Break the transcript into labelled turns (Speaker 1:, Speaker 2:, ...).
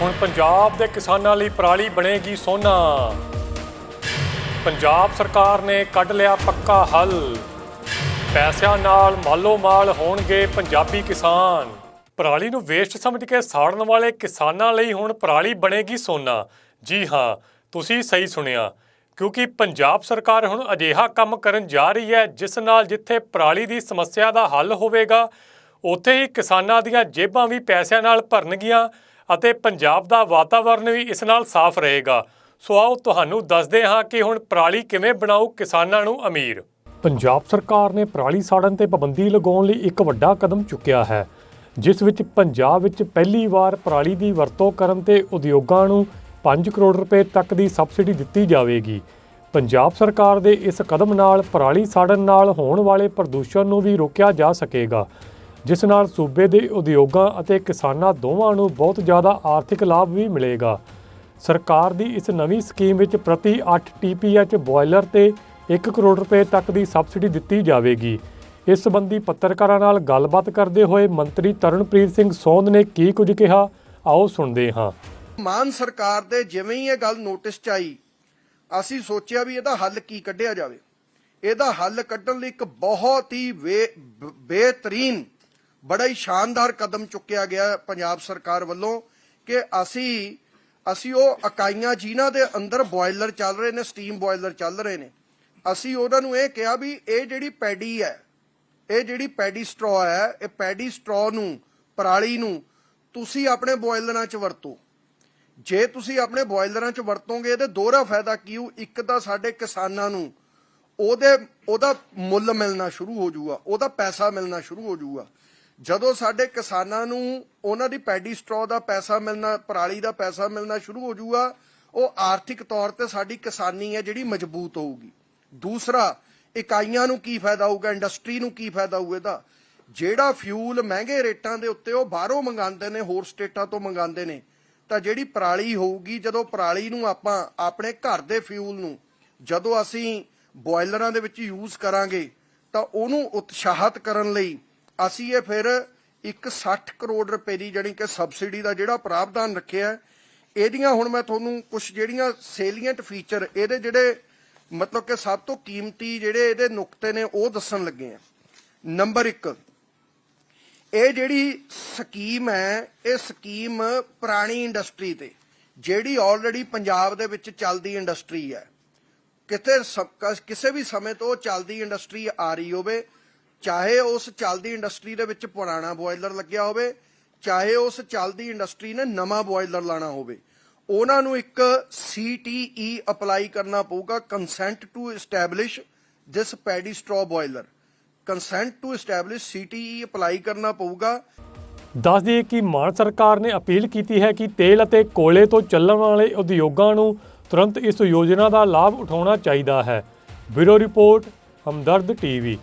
Speaker 1: ਹੁਣ ਪੰਜਾਬ ਦੇ ਕਿਸਾਨਾਂ ਲਈ ਪਰਾਲੀ ਬਣੇਗੀ ਸੋਨਾ। ਪੰਜਾਬ ਸਰਕਾਰ ਨੇ ਕੱਢ ਲਿਆ ਪੱਕਾ ਹੱਲ। ਪੈਸਿਆਂ ਨਾਲ ਮਾਲੋ ਮਾਲ ਹੋਣਗੇ ਪੰਜਾਬੀ ਕਿਸਾਨ। ਪਰਾਲੀ ਨੂੰ ਵੇਸਟ ਸਮਝ ਕੇ ਸਾੜਨ ਵਾਲੇ ਕਿਸਾਨਾਂ ਲਈ ਹੁਣ ਪਰਾਲੀ ਬਣੇਗੀ ਸੋਨਾ। ਜੀ ਹਾਂ, ਤੁਸੀਂ ਸਹੀ ਸੁਣਿਆ, ਕਿਉਂਕਿ ਪੰਜਾਬ ਸਰਕਾਰ ਹੁਣ ਅਜਿਹਾ ਕੰਮ ਕਰਨ ਜਾ ਰਹੀ ਹੈ, ਜਿਸ ਨਾਲ ਜਿੱਥੇ ਪਰਾਲੀ ਦੀ ਸਮੱਸਿਆ ਦਾ ਹੱਲ ਹੋਵੇਗਾ, ਉੱਥੇ ਹੀ ਕਿਸਾਨਾਂ ਦੀਆਂ ਜੇਬਾਂ ਵੀ ਪੈਸਿਆਂ ਨਾਲ ਭਰਨਗੀਆਂ ਅਤੇ ਪੰਜਾਬ ਦਾ ਵਾਤਾਵਰਣ ਵੀ ਇਸ ਨਾਲ ਸਾਫ਼ ਰਹੇਗਾ। ਸੋ ਆਓ ਤੁਹਾਨੂੰ ਦੱਸਦੇ ਹਾਂ ਕਿ ਹੁਣ ਪਰਾਲੀ ਕਿਵੇਂ ਬਣਾਉ ਕਿਸਾਨਾਂ ਨੂੰ ਅਮੀਰ। ਪੰਜਾਬ ਸਰਕਾਰ ਨੇ ਪਰਾਲੀ ਸਾੜਨ ਤੇ ਪਾਬੰਦੀ ਲਗਾਉਣ ਲਈ ਇੱਕ ਵੱਡਾ ਕਦਮ ਚੁੱਕਿਆ ਹੈ, ਜਿਸ ਵਿੱਚ ਪੰਜਾਬ ਵਿੱਚ ਪਹਿਲੀ ਵਾਰ ਪਰਾਲੀ ਦੀ ਵਰਤੋਂ ਕਰਨ ਤੇ ਉਦਯੋਗਾਂ ਨੂੰ 5 ਕਰੋੜ ਰੁਪਏ ਤੱਕ ਦੀ ਸਬਸਿਡੀ ਦਿੱਤੀ ਜਾਵੇਗੀ। ਪੰਜਾਬ ਸਰਕਾਰ ਦੇ ਇਸ ਕਦਮ ਨਾਲ ਪਰਾਲੀ ਸਾੜਨ ਨਾਲ ਹੋਣ ਵਾਲੇ ਪ੍ਰਦੂਸ਼ਣ ਨੂੰ ਵੀ ਰੋਕਿਆ ਜਾ ਸਕੇਗਾ। ਜਿਸ ਨਾਲ ਸੂਬੇ ਦੇ ਉਦਯੋਗਾਂ ਅਤੇ ਕਿਸਾਨਾਂ ਦੋਵਾਂ ਨੂੰ ਬਹੁਤ ਜ਼ਿਆਦਾ ਆਰਥਿਕ ਲਾਭ ਵੀ ਮਿਲੇਗਾ। ਸਰਕਾਰ ਦੀ ਇਸ ਨਵੀਂ ਸਕੀਮ ਵਿੱਚ ਪ੍ਰਤੀ 8 ਟੀਪੀਐਚ ਬੋਇਲਰ ਤੇ 1 ਕਰੋੜ ਰੁਪਏ ਤੱਕ ਦੀ ਸਬਸਿਡੀ ਦਿੱਤੀ ਜਾਵੇਗੀ। ਇਸ ਸੰਬੰਧੀ ਪੱਤਰਕਾਰਾਂ ਨਾਲ ਗੱਲਬਾਤ ਕਰਦੇ ਹੋਏ ਮੰਤਰੀ ਤਰਨਪ੍ਰੀਤ ਸਿੰਘ ਸੋਂਦ ਨੇ ਕੀ ਕੁਝ ਕਿਹਾ, ਆਓ ਸੁਣਦੇ ਹਾਂ।
Speaker 2: ਮਾਨ ਸਰਕਾਰ ਦੇ ਜਿਵੇਂ ਹੀ ਇਹ ਗੱਲ ਨੋਟਿਸ ਚ ਆਈ, ਅਸੀਂ ਸੋਚਿਆ ਵੀ ਇਹਦਾ ਹੱਲ ਕੀ ਕੱਢਿਆ ਜਾਵੇ। ਇਹਦਾ ਹੱਲ ਕੱਢਣ ਲਈ ਇੱਕ ਬਹੁਤ ਹੀ ਵੇ- ਬ- ਬਿਹਤਰੀਨ ਬੜਾ ਹੀ ਸ਼ਾਨਦਾਰ ਕਦਮ ਚੁੱਕਿਆ ਗਿਆ ਪੰਜਾਬ ਸਰਕਾਰ ਵੱਲੋਂ ਕਿ ਅਸੀਂ ਅਸੀਂ ਉਹ ਇਕਾਈਆਂ ਜਿਨ੍ਹਾਂ ਦੇ ਅੰਦਰ ਬੋਇਲਰ ਚੱਲ ਰਹੇ ਨੇ, ਸਟੀਮ ਬੋਇਲਰ ਚੱਲ ਰਹੇ ਨੇ, ਅਸੀਂ ਉਹਨਾਂ ਨੂੰ ਇਹ ਕਿਹਾ ਵੀ ਇਹ ਜਿਹੜੀ ਪੈਡੀ ਹੈ, ਇਹ ਜਿਹੜੀ ਪੈਡੀ ਸਟ੍ਰੋ ਹੈ, ਇਹ ਪੈਡੀ ਸਟ੍ਰੋ ਨੂੰ, ਪਰਾਲੀ ਨੂੰ ਤੁਸੀਂ ਆਪਣੇ ਬੋਇਲਰਾਂ 'ਚ ਵਰਤੋ। ਜੇ ਤੁਸੀਂ ਆਪਣੇ ਬੋਇਲਰਾਂ 'ਚ ਵਰਤੋਗੇ, ਇਹਦੇ ਦੋਹਰਾ ਫਾਇਦਾ ਕੀ ਹੋ ਇੱਕ ਤਾਂ ਸਾਡੇ ਕਿਸਾਨਾਂ ਨੂੰ ਉਹਦੇ, ਉਹਦਾ ਮੁੱਲ ਮਿਲਣਾ ਸ਼ੁਰੂ ਹੋ ਜਾਊਗਾ, ਉਹਦਾ ਪੈਸਾ ਮਿਲਣਾ ਸ਼ੁਰੂ ਹੋ ਜਾਊਗਾ। ਜਦੋਂ ਸਾਡੇ ਕਿਸਾਨਾਂ ਨੂੰ ਉਹਨਾਂ ਦੀ ਪੈਡੀ ਸਟ੍ਰੋ ਦਾ ਪੈਸਾ ਮਿਲਣਾ, ਪਰਾਲੀ ਦਾ ਪੈਸਾ ਮਿਲਣਾ ਸ਼ੁਰੂ ਹੋ ਜਾਊਗਾ, ਉਹ ਆਰਥਿਕ ਤੌਰ ਤੇ ਸਾਡੀ ਕਿਸਾਨੀ ਹੈ ਜਿਹੜੀ ਮਜ਼ਬੂਤ ਹੋਊਗੀ। ਦੂਸਰਾ, ਇਕਾਈਆਂ ਨੂੰ ਕੀ ਫਾਇਦਾ ਹੋਊਗਾ, ਇੰਡਸਟਰੀ ਨੂੰ ਕੀ ਫਾਇਦਾ ਹੋਊ ਇਹਦਾ? ਜਿਹੜਾ ਫਿਊਲ ਮਹਿੰਗੇ ਰੇਟਾਂ ਦੇ ਉੱਤੇ ਉਹ ਬਾਹਰੋਂ ਮੰਗਾਉਂਦੇ ਨੇ, ਹੋਰ ਸਟੇਟਾਂ ਤੋਂ ਮੰਗਾਉਂਦੇ ਨੇ, ਤਾਂ ਜਿਹੜੀ ਪਰਾਲੀ ਹੋਊਗੀ, ਜਦੋਂ ਪਰਾਲੀ ਨੂੰ ਆਪਾਂ ਆਪਣੇ ਘਰ ਦੇ ਫਿਊਲ ਨੂੰ, ਜਦੋਂ ਅਸੀਂ ਬੋਇਲਰਾਂ ਦੇ ਵਿੱਚ ਯੂਜ਼ ਕਰਾਂਗੇ, ਤਾਂ ਉਹਨੂੰ ਉਤਸ਼ਾਹਤ ਕਰਨ ਲਈ ਅਸੀਂ ਇਹ ਫਿਰ ਇੱਕ 60 ਕਰੋੜ ਰੁਪਏ ਦੀ ਜਿਹੜੀ ਕਿ ਸਬਸਿਡੀ ਦਾ ਜਿਹੜਾ ਪ੍ਰਾਵਧਾਨ ਰੱਖਿਆ ਇਹਦੀਆਂ ਹੁਣ ਮੈਂ ਤੁਹਾਨੂੰ ਕੁਝ ਜਿਹੜੀਆਂ ਸੇਲੀਐਂਟ ਫੀਚਰ ਇਹਦੇ ਜਿਹੜੇ ਮਤਲਬ ਕਿ ਸਭ ਤੋਂ ਕੀਮਤੀ ਜਿਹੜੇ ਇਹਦੇ ਨੁਕਤੇ ਨੇ ਉਹ ਦੱਸਣ ਲੱਗੇ ਆ ਨੰਬਰ 1 ਇਹ ਜਿਹੜੀ ਸਕੀਮ ਹੈ, ਇਹ ਸਕੀਮ ਪੁਰਾਣੀ ਇੰਡਸਟਰੀ ਤੇ, ਜਿਹੜੀ ਆਲਰੇਡੀ ਪੰਜਾਬ ਦੇ ਵਿੱਚ ਚੱਲਦੀ ਇੰਡਸਟਰੀ ਹੈ। ਕਿਤੇ ਕਿਸੇ ਵੀ ਸਮੇਂ ਤੋਂ ਚੱਲਦੀ ਇੰਡਸਟਰੀ ਆ ਰਹੀ ਹੋਵੇ ਚਾਹੇ ਉਸ ਚੱਲਦੀ ਇੰਡਸਟਰੀ ਦੇ ਵਿੱਚ ਪੁਰਾਣਾ ਬੋਇਲਰ ਲੱਗਿਆ ਹੋਵੇ, ਚਾਹੇ ਉਸ ਚੱਲਦੀ ਇੰਡਸਟਰੀ ਨੇ ਨਵਾਂ ਬੋਇਲਰ ਲਾਣਾ ਹੋਵੇ, ਉਹਨਾਂ ਨੂੰ ਇੱਕ CTE ਅਪਲਾਈ ਕਰਨਾ ਪਊਗਾ consent to establish this paddy straw boiler consent to establish CTE apply ਕਰਨਾ ਪਊਗਾ।
Speaker 1: ਦੱਸ ਦਈਏ ਕਿ ਮਾਨ ਸਰਕਾਰ ਨੇ ਅਪੀਲ ਕੀਤੀ ਹੈ ਕਿ ਤੇਲ ਅਤੇ ਕੋਲੇ ਤੋਂ ਚੱਲਣ ਵਾਲੇ ਉਦਯੋਗਾਂ ਨੂੰ ਤੁਰੰਤ ਇਸ ਯੋਜਨਾ ਦਾ ਲਾਭ ਉਠਾਉਣਾ ਚਾਹੀਦਾ ਹੈ। Bureau report, Hamdard TV.